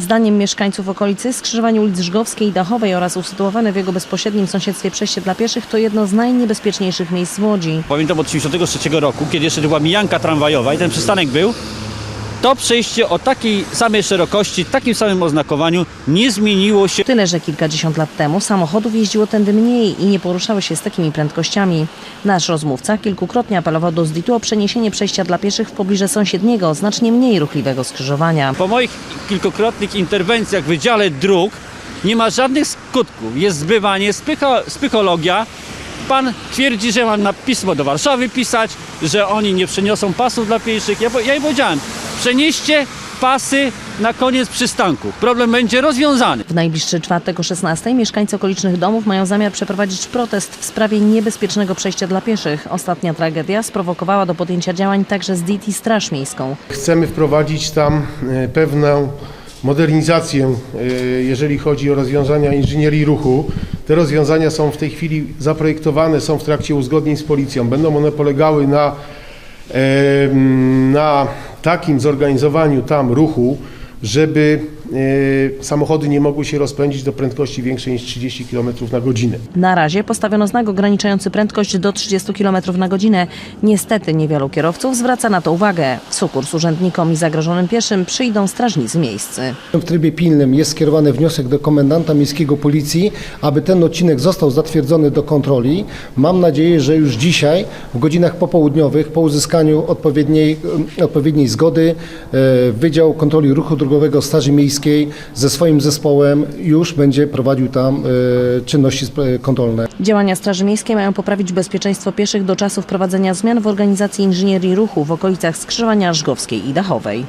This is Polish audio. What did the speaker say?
Zdaniem mieszkańców okolicy skrzyżowanie ulic Żgowskiej i Dachowej oraz usytuowane w jego bezpośrednim sąsiedztwie przejście dla pieszych to jedno z najniebezpieczniejszych miejsc w Łodzi. Pamiętam od 1993 roku, kiedy jeszcze była mijanka tramwajowa i ten przystanek był, to przejście o takiej samej szerokości, takim samym oznakowaniu nie zmieniło się. Tyle, że kilkadziesiąt lat temu samochodów jeździło tędy mniej i nie poruszały się z takimi prędkościami. Nasz rozmówca kilkukrotnie apelował do ZDIT o przeniesienie przejścia dla pieszych w pobliże sąsiedniego, znacznie mniej ruchliwego skrzyżowania. Po moich kilkukrotnych interwencjach w Wydziale Dróg nie ma żadnych skutków. Jest zbywanie, spycho, spychologia. Pan twierdzi, że mam na pismo do Warszawy pisać, że oni nie przeniosą pasów dla pieszych. Ja, ja im powiedziałem, przenieście pasy na koniec przystanku. Problem będzie rozwiązany. W najbliższy czwartek o 16 mieszkańcy okolicznych domów mają zamiar przeprowadzić protest w sprawie niebezpiecznego przejścia dla pieszych. Ostatnia tragedia sprowokowała do podjęcia działań także z DIT i Straż Miejską. Chcemy wprowadzić tam e, pewną modernizację, e, jeżeli chodzi o rozwiązania inżynierii ruchu. Te rozwiązania są w tej chwili zaprojektowane, są w trakcie uzgodnień z policją. Będą one polegały na, e, na takim zorganizowaniu tam ruchu, żeby samochody nie mogły się rozpędzić do prędkości większej niż 30 km na godzinę. Na razie postawiono znak ograniczający prędkość do 30 km na godzinę. Niestety niewielu kierowców zwraca na to uwagę. W sukurs urzędnikom i zagrożonym pieszym przyjdą strażnicy miejscy. W trybie pilnym jest skierowany wniosek do komendanta miejskiego policji, aby ten odcinek został zatwierdzony do kontroli. Mam nadzieję, że już dzisiaj w godzinach popołudniowych po uzyskaniu odpowiedniej, odpowiedniej zgody e, Wydział Kontroli Ruchu Drogowego Straży Miejskiej ze swoim zespołem już będzie prowadził tam e, czynności spra- kontrolne. Działania Straży Miejskiej mają poprawić bezpieczeństwo pieszych do czasu wprowadzenia zmian w organizacji inżynierii ruchu w okolicach skrzyżowania Żgowskiej i Dachowej.